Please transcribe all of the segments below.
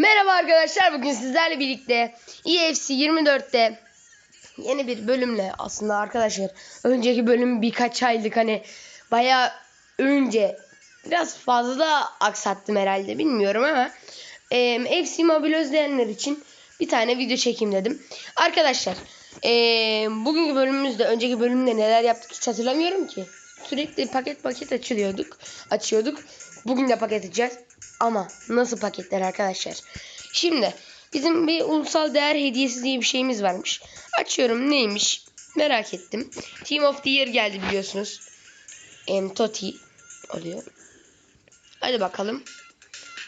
Merhaba arkadaşlar bugün sizlerle birlikte EFC 24'te yeni bir bölümle aslında arkadaşlar önceki bölüm birkaç aylık hani baya önce biraz fazla aksattım herhalde bilmiyorum ama e, FC Mobile özleyenler için bir tane video çekeyim dedim. Arkadaşlar e, bugünkü bölümümüzde önceki bölümde neler yaptık hiç hatırlamıyorum ki. Sürekli paket paket açılıyorduk, açıyorduk. Bugün de paket açacağız. Ama nasıl paketler arkadaşlar? Şimdi bizim bir ulusal değer hediyesi diye bir şeyimiz varmış. Açıyorum neymiş? Merak ettim. Team of the Year geldi biliyorsunuz. Em, Toti oluyor. Hadi bakalım.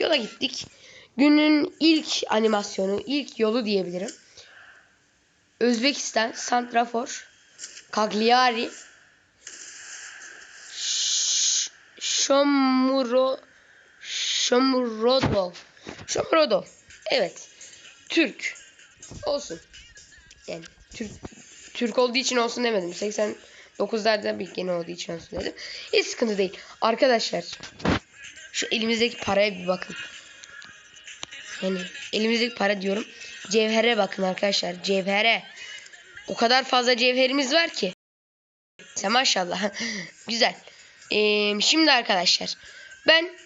Yola gittik. Günün ilk animasyonu, ilk yolu diyebilirim. Özbekistan, Santrafor, Cagliari, Ş- Şomuro, Shomurodov. Shomurodov. Evet. Türk. Olsun. Yani Türk Türk olduğu için olsun demedim. 89'larda bir gene olduğu için olsun dedim. Hiç sıkıntı değil. Arkadaşlar şu elimizdeki paraya bir bakın. Yani elimizdeki para diyorum. Cevhere bakın arkadaşlar. Cevhere. O kadar fazla cevherimiz var ki. Maşallah. Güzel. Ee, şimdi arkadaşlar ben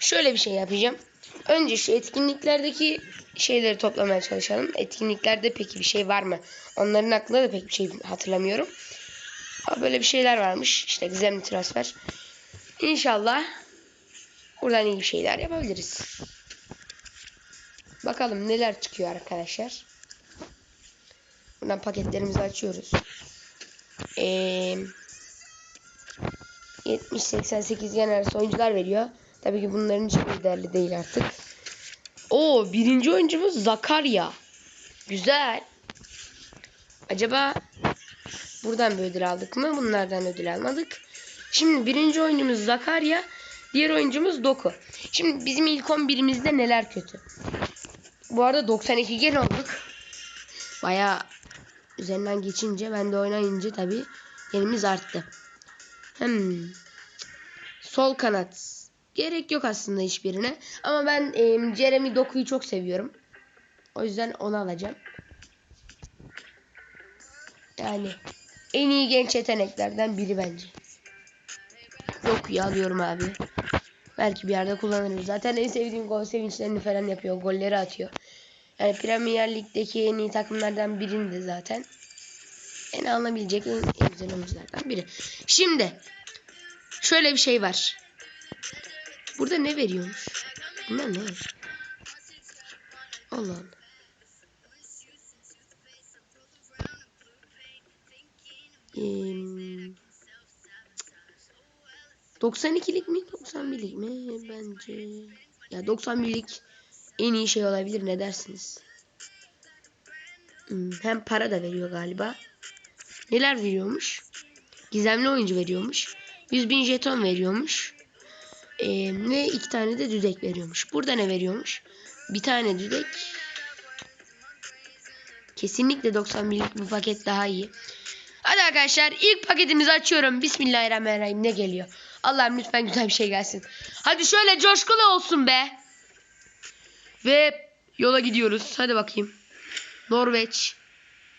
şöyle bir şey yapacağım. Önce şu etkinliklerdeki şeyleri toplamaya çalışalım. Etkinliklerde peki bir şey var mı? Onların hakkında da pek bir şey hatırlamıyorum. Ama böyle bir şeyler varmış. İşte gizemli transfer. İnşallah buradan iyi şeyler yapabiliriz. Bakalım neler çıkıyor arkadaşlar. Buradan paketlerimizi açıyoruz. Eee 70-88 yen arası oyuncular veriyor. Tabii ki bunların hiçbiri değerli değil artık. Oo birinci oyuncumuz Zakarya. Güzel. Acaba buradan bir ödül aldık mı? Bunlardan ödül almadık. Şimdi birinci oyuncumuz Zakarya. Diğer oyuncumuz Doku. Şimdi bizim ilk 11'imizde neler kötü? Bu arada 92 gen olduk. Baya üzerinden geçince ben de oynayınca tabii yerimiz arttı. Hmm. Sol kanat. Gerek yok aslında hiçbirine. Ama ben e, Jeremy Doku'yu çok seviyorum. O yüzden onu alacağım. Yani en iyi genç yeteneklerden biri bence. Doku'yu alıyorum abi. Belki bir yerde kullanırım. Zaten en sevdiğim gol sevinçlerini falan yapıyor. Golleri atıyor. Yani Premier Lig'deki en iyi takımlardan birinde zaten. En alınabilecek en, en güzel oyunculardan biri. Şimdi şöyle bir şey var. Burada ne veriyormuş? Bunlar ne? Allah Allah. Eee, 92'lik mi 91'lik mi? Bence. Ya 91'lik en iyi şey olabilir ne dersiniz? Hmm, hem para da veriyor galiba. Neler veriyormuş? Gizemli oyuncu veriyormuş. 100 bin jeton veriyormuş ee, ve iki tane de düdek veriyormuş burada ne veriyormuş bir tane düdek kesinlikle 91'lik bu paket daha iyi Hadi arkadaşlar ilk paketimizi açıyorum. Bismillahirrahmanirrahim ne geliyor? Allah'ım lütfen güzel bir şey gelsin. Hadi şöyle coşkulu olsun be. Ve yola gidiyoruz. Hadi bakayım. Norveç.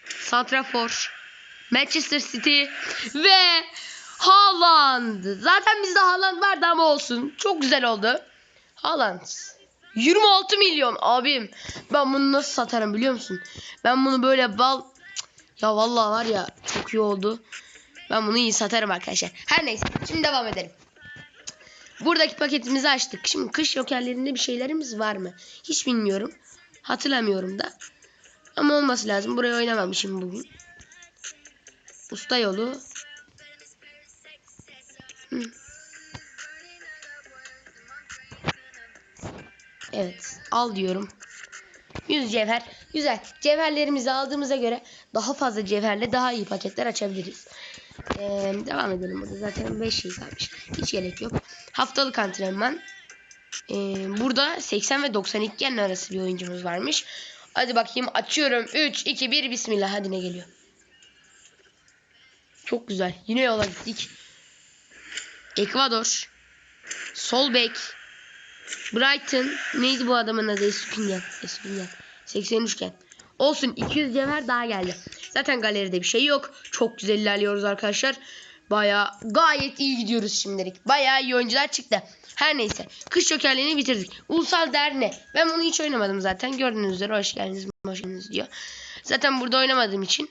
Santrafor. Manchester City. Ve Haaland. Zaten bizde Haaland vardı ama olsun. Çok güzel oldu. Haaland. 26 milyon abim. Ben bunu nasıl satarım biliyor musun? Ben bunu böyle bal ya vallahi var ya çok iyi oldu. Ben bunu iyi satarım arkadaşlar. Her neyse şimdi devam edelim. Buradaki paketimizi açtık. Şimdi kış jokerlerinde bir şeylerimiz var mı? Hiç bilmiyorum. Hatırlamıyorum da. Ama olması lazım. Buraya oynamamışım bugün. Usta yolu. Evet. Al diyorum. 100 cevher. Güzel. Cevherlerimizi aldığımıza göre daha fazla cevherle daha iyi paketler açabiliriz. Ee, devam edelim burada. Zaten 5 şey kalmış. Hiç gerek yok. Haftalık antrenman. Ee, burada 80 ve 92 yen arası bir oyuncumuz varmış. Hadi bakayım açıyorum. 3, 2, 1 Bismillah. Hadi ne geliyor? Çok güzel. Yine yola gittik. Ekvador. Sol bek. Brighton neydi bu adamın adı? Espinyan. Espinyan. 83 iken. Olsun 200 cevher daha geldi. Zaten galeride bir şey yok. Çok güzel ilerliyoruz arkadaşlar. Baya gayet iyi gidiyoruz şimdilik. Baya iyi oyuncular çıktı. Her neyse. Kış jokerliğini bitirdik. Ulusal derne. Ben bunu hiç oynamadım zaten. Gördüğünüz üzere hoş geldiniz. Hoş geldiniz diyor. Zaten burada oynamadığım için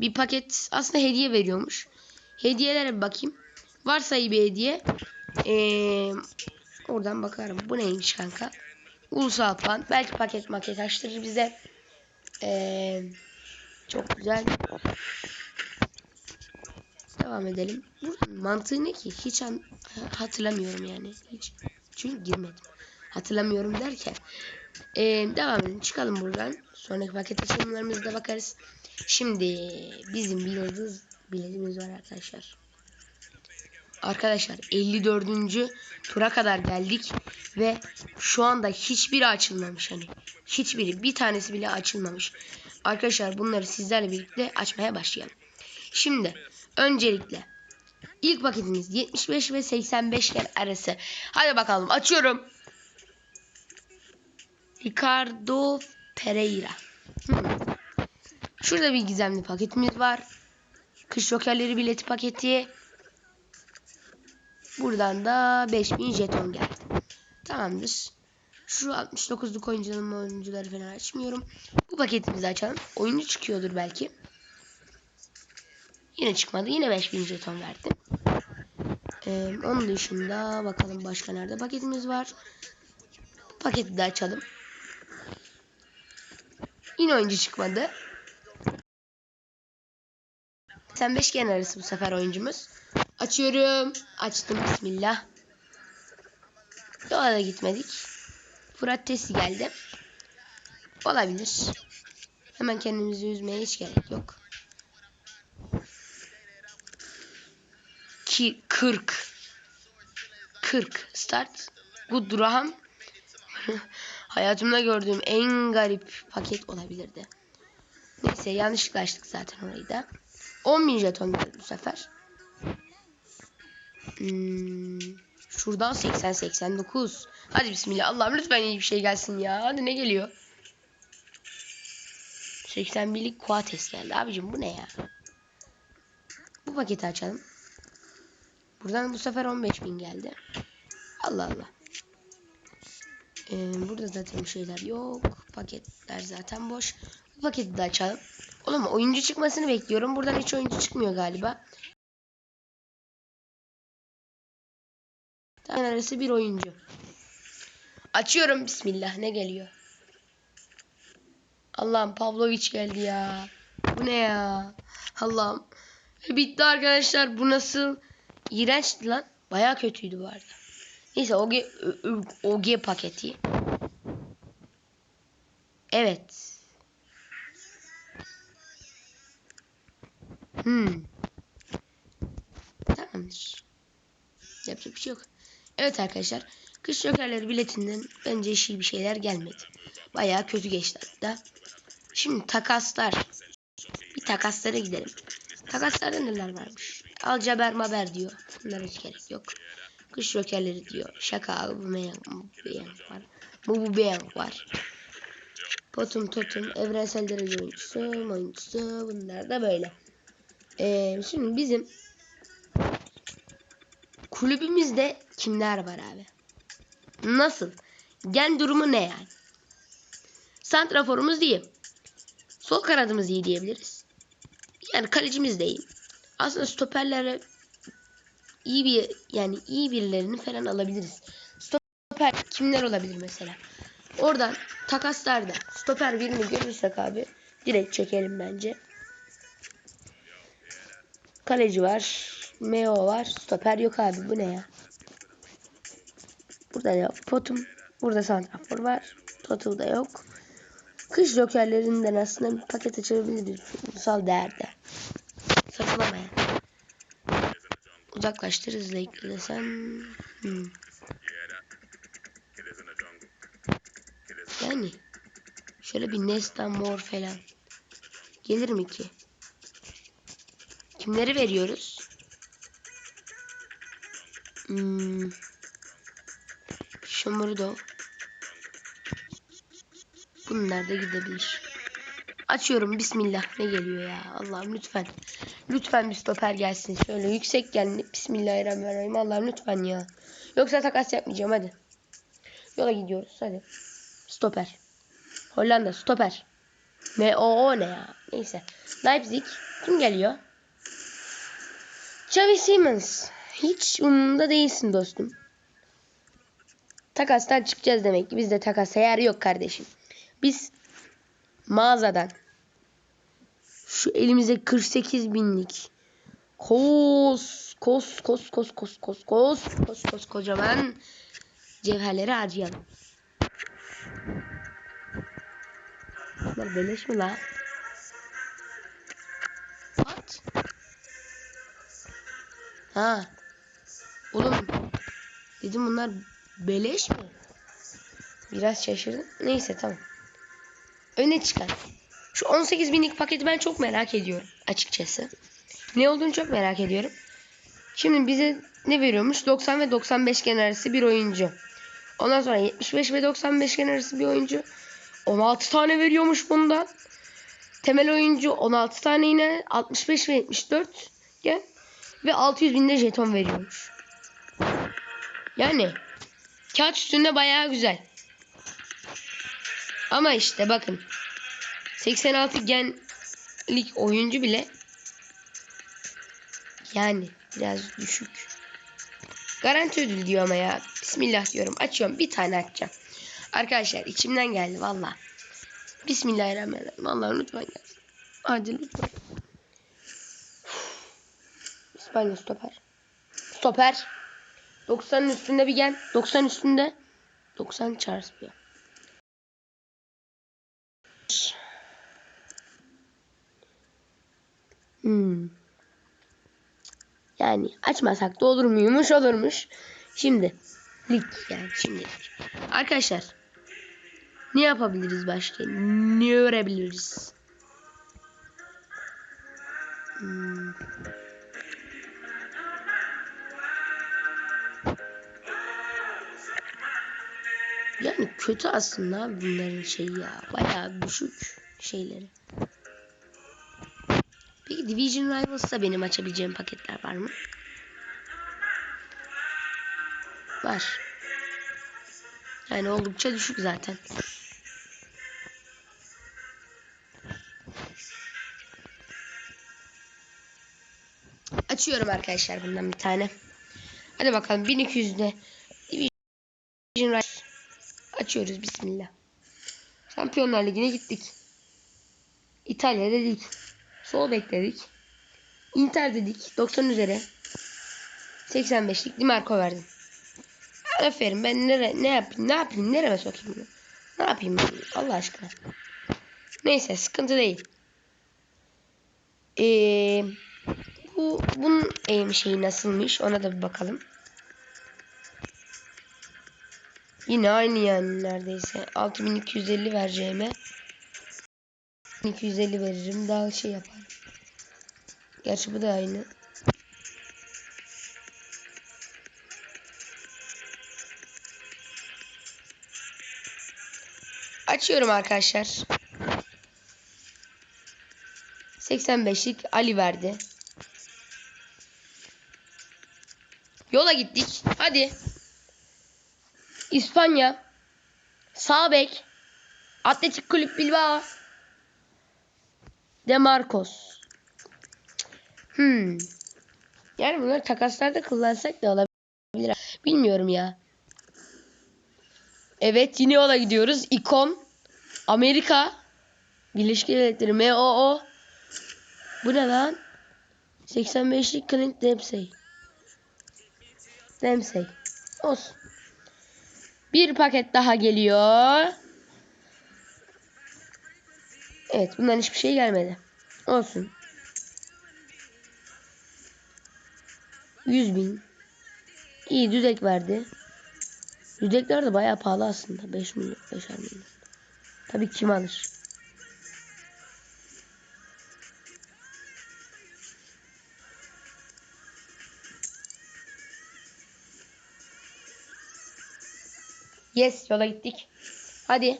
bir paket aslında hediye veriyormuş. Hediyelere bakayım. Varsa iyi bir hediye. Ee, oradan bakarım. Bu neymiş kanka? Ulusal puan. Belki paket maket açtırır bize. Ee, çok güzel. Devam edelim. Bunun mantığı ne ki? Hiç an hatırlamıyorum yani. Hiç. Çünkü girmedim. Hatırlamıyorum derken. Ee, devam edelim. Çıkalım buradan. Sonraki paket açılımlarımızda bakarız. Şimdi bizim bir yıldız biletimiz var arkadaşlar. Arkadaşlar 54. tura kadar geldik ve şu anda hiçbiri açılmamış hani. Hiçbiri bir tanesi bile açılmamış. Arkadaşlar bunları sizlerle birlikte açmaya başlayalım. Şimdi öncelikle ilk paketimiz 75 ve 85 gen arası. Hadi bakalım açıyorum. Ricardo Pereira. Hmm. Şurada bir gizemli paketimiz var. Kış jokerleri bileti paketi. Buradan da 5000 jeton geldi. Tamamdır. Şu 69'luk oyuncuların oyuncuları falan açmıyorum. Bu paketimizi açalım. Oyuncu çıkıyordur belki. Yine çıkmadı. Yine 5000 jeton verdi. Ee, onun dışında bakalım başka nerede paketimiz var. Bu paketi de açalım. Yine oyuncu çıkmadı. 85 gen arası bu sefer oyuncumuz. Açıyorum. Açtım. Bismillah. Yola gitmedik. Fırat Tesi geldi. Olabilir. Hemen kendimizi üzmeye hiç gerek yok. Ki 40 40 start. Good Raham. Hayatımda gördüğüm en garip paket olabilirdi. Neyse yanlışlıkla açtık zaten orayı da. 10.000 jeton geldi bu sefer. Hmm, şuradan 80 89. Hadi bismillah. Allah'ım lütfen iyi bir şey gelsin ya. Hadi ne geliyor? 81'lik Quates geldi. Abicim bu ne ya? Bu paketi açalım. Buradan bu sefer 15.000 geldi. Allah Allah. Ee, burada zaten bir şeyler yok. Paketler zaten boş. Bu paketi de açalım. Oğlum oyuncu çıkmasını bekliyorum. Buradan hiç oyuncu çıkmıyor galiba. Arası bir oyuncu. Açıyorum bismillah ne geliyor? Allah'ım Pavlovic geldi ya. Bu ne ya? Allah'ım. E, Bitti arkadaşlar. Bu nasıl? İğrençti lan. Baya kötüydü bu arada. Neyse OG, OG paketi. Evet. Hmm. Tamamdır. Yapacak bir şey yok. Evet arkadaşlar. Kış jokerleri biletinden bence iyi bir şeyler gelmedi. Baya kötü geçti hatta. Şimdi takaslar. Bir takaslara gidelim. Takaslarda neler varmış? Alcaber maber diyor. Bunlara hiç gerek yok. Kış jokerleri diyor. Şaka bu beyan var. Bu bu beyan var. Potum totum evrensel derece oyuncusu oyuncusu bunlar da böyle. Ee, şimdi bizim kulübümüzde kimler var abi? Nasıl? Gen durumu ne yani? Santraforumuz iyi. Sol kanadımız iyi diyebiliriz. Yani kalecimiz de iyi. Aslında stoperlere iyi bir yani iyi birilerini falan alabiliriz. Stoper kimler olabilir mesela? Oradan takaslarda stoper birini görürsek abi direkt çekelim bence. Kaleci var. Meo var. Stoper yok abi. Bu ne ya? Burada ne yok? Potum. Burada santrafor var. Total da yok. Kış jokerlerinden aslında bir paket açabiliriz. Ulusal değerde. Saçmalama ya. Uzaklaştır hızla ekle desem. Hmm. Yani. Şöyle bir Nesta Mor falan. Gelir mi ki? Kimleri veriyoruz? Hmm. Şomuru Bunlar da gidebilir. Açıyorum bismillah ne geliyor ya Allah'ım lütfen. Lütfen bir stoper gelsin. Şöyle yüksek gelin. Bismillahirrahmanirrahim. Allah'ım lütfen ya. Yoksa takas yapmayacağım hadi. Yola gidiyoruz hadi. Stoper. Hollanda stoper. Ne o o ne ya? Neyse. Leipzig kim geliyor? Xavi Simons. Hiç umurumda değilsin dostum. Takastan çıkacağız demek ki. Bizde takas yer yok kardeşim. Biz mağazadan şu elimize 48 binlik kos kos kos kos kos kos kos kos kos kocaman cevherleri harcayalım. Bunlar beleş mi la? What? Ha. Oğlum. Dedim bunlar beleş mi? Biraz şaşırdım. Neyse tamam. Öne çıkan. Şu 18 binlik paketi ben çok merak ediyorum açıkçası. Ne olduğunu çok merak ediyorum. Şimdi bize ne veriyormuş? 90 ve 95 gen bir oyuncu. Ondan sonra 75 ve 95 gen bir oyuncu. 16 tane veriyormuş bundan. Temel oyuncu 16 tane yine 65 ve 74 gen ve 600 binde jeton veriyormuş. Yani kağıt üstünde bayağı güzel. Ama işte bakın 86 genlik oyuncu bile yani biraz düşük. Garanti ödül diyor ama ya. Bismillah diyorum. Açıyorum. Bir tane açacağım. Arkadaşlar içimden geldi valla. Bismillahirrahmanirrahim. Allah lütfen gelsin. Hadi lütfen. İspanya stoper. Stoper. 90'ın üstünde bir gel. 90 üstünde. 90 çarpıyor. Hmm. Yani açmasak da olur muymuş olurmuş. Şimdi lig yani şimdi. Arkadaşlar ne yapabiliriz başka? Ne öğrenebiliriz? Hmm. Yani kötü aslında bunların şeyi ya. Bayağı düşük şeyleri. Peki Division Rivals'ta benim açabileceğim paketler var mı? Var. Yani oldukça düşük zaten. Açıyorum arkadaşlar bundan bir tane. Hadi bakalım 1200'de Division Rivals açıyoruz bismillah. Şampiyonlar Ligi'ne gittik. İtalya dedik. Sol bekledik. Inter dedik. 90 üzere. 85'lik Di Marco verdim. Aferin ben nere ne yapayım ne yapayım nereye sokayım bunu? Ne yapayım Allah aşkına. Neyse sıkıntı değil. Ee, bu bunun şeyi nasılmış ona da bir bakalım. Yine aynı yani neredeyse. 6250 vereceğime 250 veririm daha şey yapar. Gerçi bu da aynı. Açıyorum arkadaşlar. 85'lik Ali verdi. Yola gittik. Hadi. İspanya. Sağ bek. Atletik Kulüp Bilbao. Demarcos. Hmm. Yani bunları takaslarda kullansak da olabilir. Bilmiyorum ya. Evet yine yola gidiyoruz. İkon. Amerika. Birleşik Devletleri. MOO. Bu ne lan? 85'lik Clint Dempsey. Dempsey. Olsun. Bir paket daha geliyor. Evet bundan hiçbir şey gelmedi. Olsun. 100 bin. İyi düdek verdi. Düdekler de bayağı pahalı aslında. 5 milyon, 5 milyon. Tabii kim alır? Yes yola gittik. Hadi.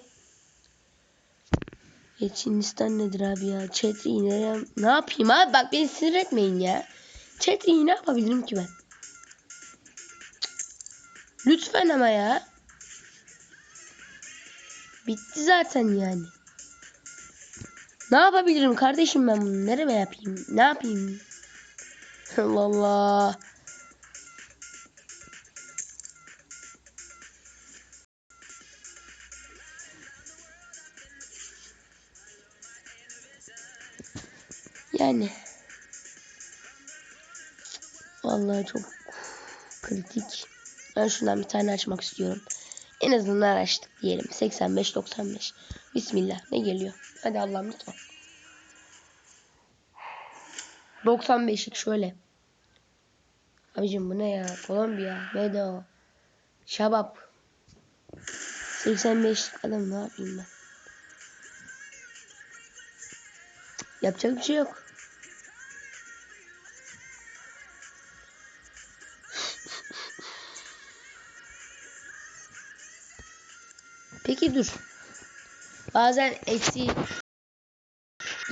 Geç Hindistan nedir abi ya? Çetri ne, ne yapayım abi? Bak beni sinir etmeyin ya. Çetri ne yapabilirim ki ben? Lütfen ama ya. Bitti zaten yani. Ne yapabilirim kardeşim ben bunu? Nereye yapayım? Ne yapayım? Allah Allah. Yani. Vallahi çok kritik. Ben şundan bir tane açmak istiyorum. En azından açtık diyelim. 85-95. Bismillah. Ne geliyor? Hadi Allah'ım lütfen. 95'lik şöyle. Abicim bu ne ya? Kolombiya. Vedo. Şabap. 85 adam ne yapayım ben? Yapacak bir şey yok. Peki dur. Bazen eksi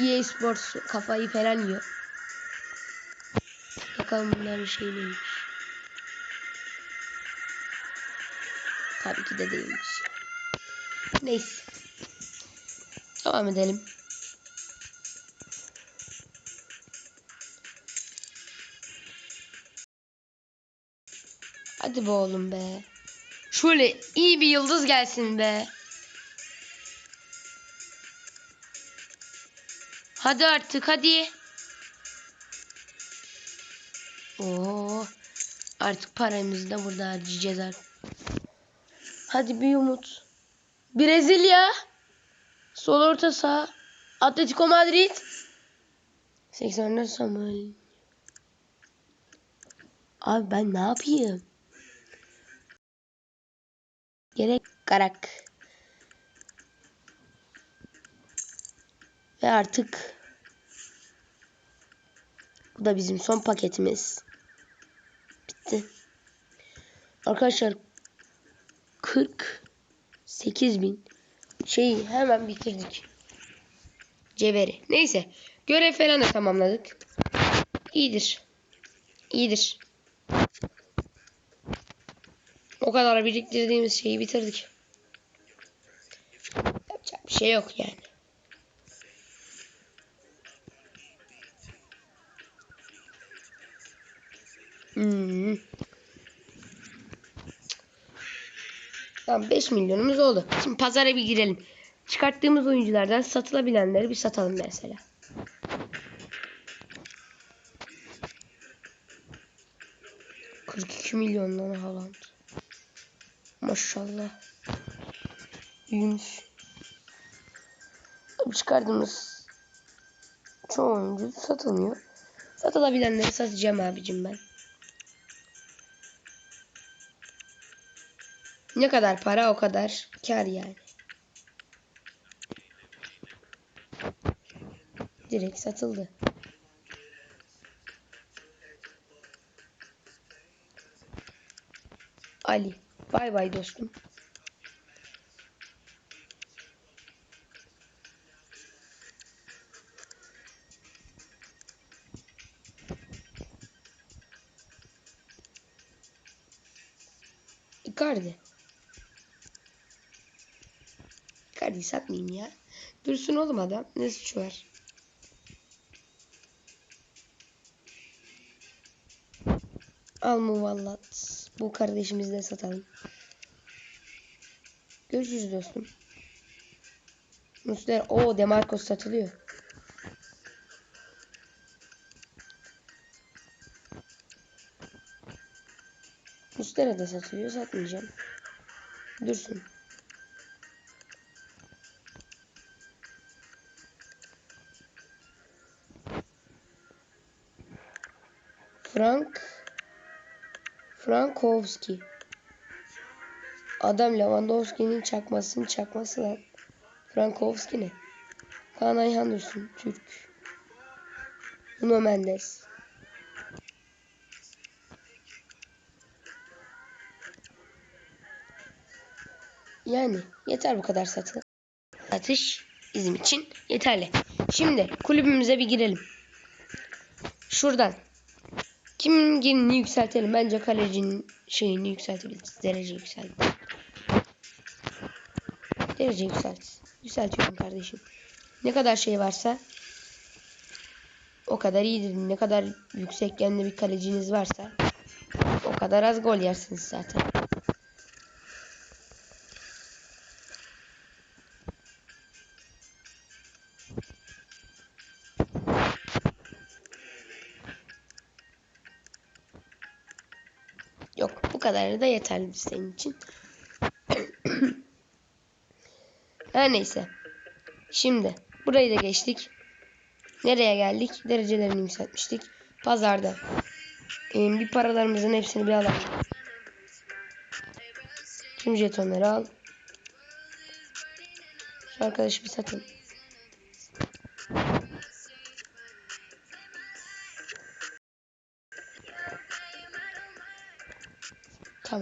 EA Sports kafayı falan yiyor. Bakalım bunların şey neymiş. Tabii ki de değilmiş. Neyse. Devam edelim. Hadi be oğlum be. Şöyle iyi bir yıldız gelsin be. Hadi artık hadi. Oo. Artık paramızı da burada harcayacağız artık. Hadi bir umut. Brezilya. Sol orta saha. Atletico Madrid. 84 Samuel. Abi ben ne yapayım? Gerek karak. Ve artık bu da bizim son paketimiz. Bitti. Arkadaşlar 48 bin şeyi hemen bitirdik. Ceveri. Neyse. Görev falan da tamamladık. İyidir. İyidir. O kadar biriktirdiğimiz şeyi bitirdik. Yapacak bir şey yok yani. Hmm. Tamam 5 milyonumuz oldu. Şimdi pazara bir girelim. Çıkarttığımız oyunculardan satılabilenleri bir satalım mesela. Kırk iki milyon lan Haaland. Maşallah. Büyümüş. Çıkardığımız çoğu oyuncu satılmıyor. Satılabilenleri satacağım abicim ben. Ne kadar para o kadar kar yani. Direkt satıldı. Ali. Bay bay dostum. Icardi. Icardi'yi satmayayım ya. Dursun oğlum adam. Ne suçu var? Al muvallat. Bu kardeşimizi de satalım. Görüşürüz dostum. Muslera. o Demarcos satılıyor. Muslera da satılıyor. Satmayacağım. Dursun. Frank Frankowski. Adam Lewandowski'nin çakmasını çakması lan. Frankowski ne? Kaan Ayhan Dursun. Türk. Nuno Mendes. Yani yeter bu kadar satı. Satış bizim için yeterli. Şimdi kulübümüze bir girelim. Şuradan. Kimin genini yükseltelim? Bence kalecinin şeyini yükseltebiliriz. Derece yükselt. Derece yükselt. Yükseltiyorum kardeşim. Ne kadar şey varsa o kadar iyidir. Ne kadar yüksek genli bir kaleciniz varsa o kadar az gol yersiniz zaten. Kadarı da yeterli senin için. Her neyse. Şimdi burayı da geçtik. Nereye geldik? Derecelerini yükseltmiştik. Pazarda. Ee, bir paralarımızın hepsini bir alalım. Tüm jetonları al. Şu arkadaşı bir satın.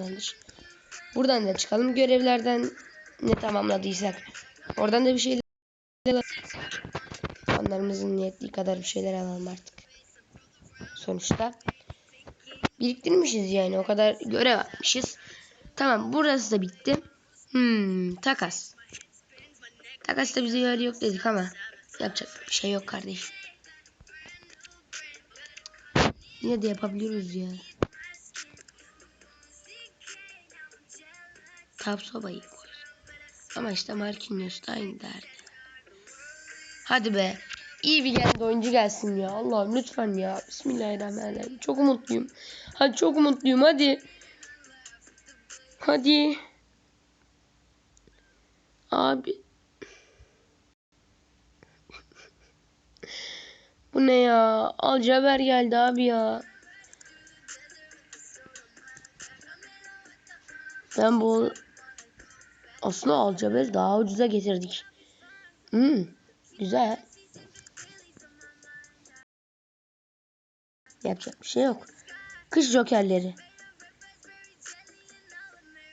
Tamamdır. Buradan da çıkalım. Görevlerden ne tamamladıysak. Oradan da bir şeyler Onlarımızın yettiği kadar bir şeyler alalım artık. Sonuçta biriktirmişiz yani o kadar görev yapmışız. Tamam burası da bitti. Hmm, takas. Takas da bize yer yok dedik ama yapacak bir şey yok kardeşim. Yine de yapabiliyoruz ya. Tap sobayı koy. Ama işte Marquinhos da aynı derdi. Hadi be. İyi bir geldi oyuncu gelsin ya. Allah'ım lütfen ya. Bismillahirrahmanirrahim. Çok umutluyum. Hadi çok umutluyum hadi. Hadi. Abi. Bu ne ya? Alcaber geldi abi ya. Ben bu aslında Alcaber daha ucuza getirdik. Hmm, güzel. Yapacak bir şey yok. Kış jokerleri.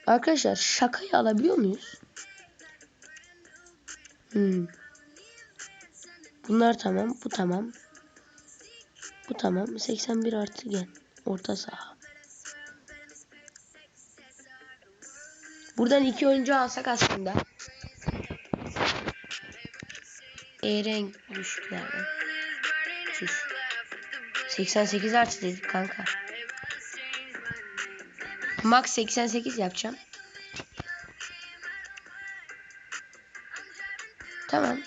Arkadaşlar şakayı alabiliyor muyuz? Hmm. Bunlar tamam. Bu tamam. Bu tamam. 81 artı gen. Orta saha. Buradan iki oyuncu alsak aslında. E renk düşüklerden. Sus. 88 artı dedik kanka. Max 88 yapacağım. Tamam.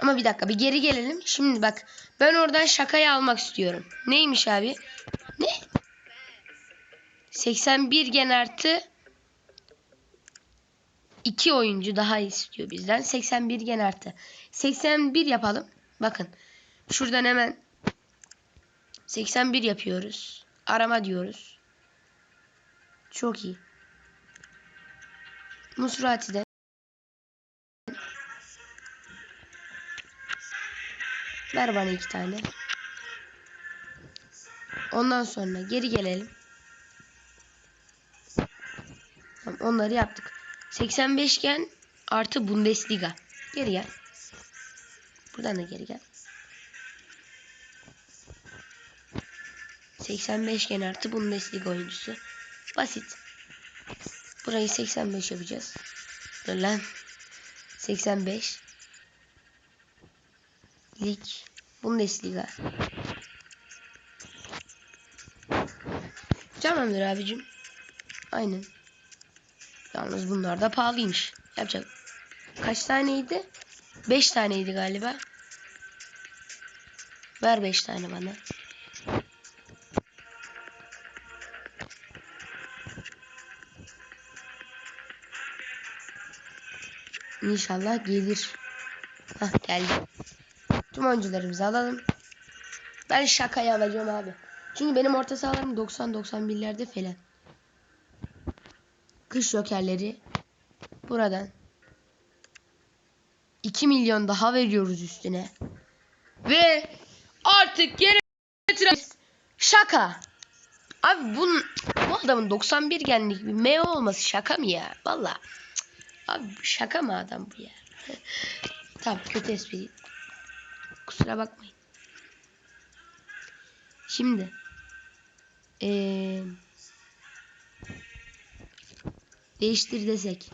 Ama bir dakika bir geri gelelim. Şimdi bak ben oradan şakayı almak istiyorum. Neymiş abi? Ne? 81 gen artı 2 oyuncu daha istiyor bizden. 81 gen artı. 81 yapalım. Bakın. Şuradan hemen 81 yapıyoruz. Arama diyoruz. Çok iyi. Musrati'de. Ver bana iki tane. Ondan sonra geri gelelim. Onları yaptık. 85 gen artı Bundesliga. Geri gel. Buradan da geri gel. 85 gen artı Bundesliga oyuncusu. Basit. Burayı 85 yapacağız. Dur lan. 85. Lig. Bundesliga. Tamamdır abicim. Aynen. Yalnız bunlar da pahalıymış. Yapacak. Kaç taneydi? 5 taneydi galiba. Ver 5 tane bana. İnşallah gelir. Hah geldi. Tüm oyuncularımızı alalım. Ben şakayı alacağım abi. Çünkü benim orta sahalarım 90-91'lerde falan. Kış jokerleri buradan 2 milyon daha veriyoruz üstüne. Ve artık geri getiremeyiz. Şaka. Abi bunun, bu adamın 91 genlik bir M olması şaka mı ya? Valla. Abi şaka mı adam bu ya? tamam kötü espri. Kusura bakmayın. Şimdi. Ee, değiştir desek.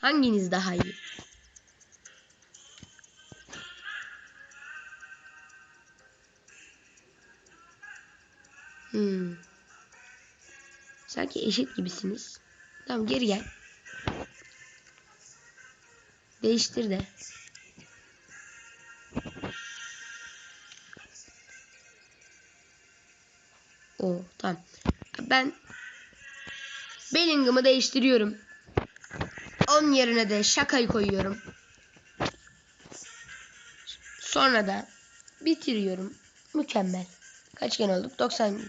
Hanginiz daha iyi? Hmm. Sanki eşit gibisiniz. Tamam geri gel. Değiştir de. O tamam. Ben Bellingham'ı değiştiriyorum. Onun yerine de şakayı koyuyorum. Sonra da bitiriyorum. Mükemmel. Kaç gen olduk? 90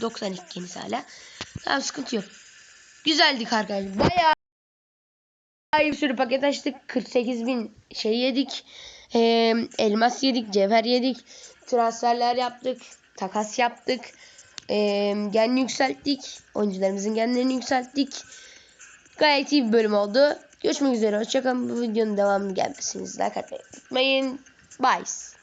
92 geniz hala. Tamam sıkıntı yok. Güzeldik arkadaşlar. Bayağı bir sürü paket açtık. 48 bin şey yedik. Ee, elmas yedik. Cevher yedik. Transferler yaptık. Takas yaptık. Ee, gen yükselttik. Oyuncularımızın genlerini yükselttik. Gayet iyi bir bölüm oldu. Görüşmek üzere. Hoşçakalın. Bu videonun devamını gelmesini like atmayı unutmayın. Bye.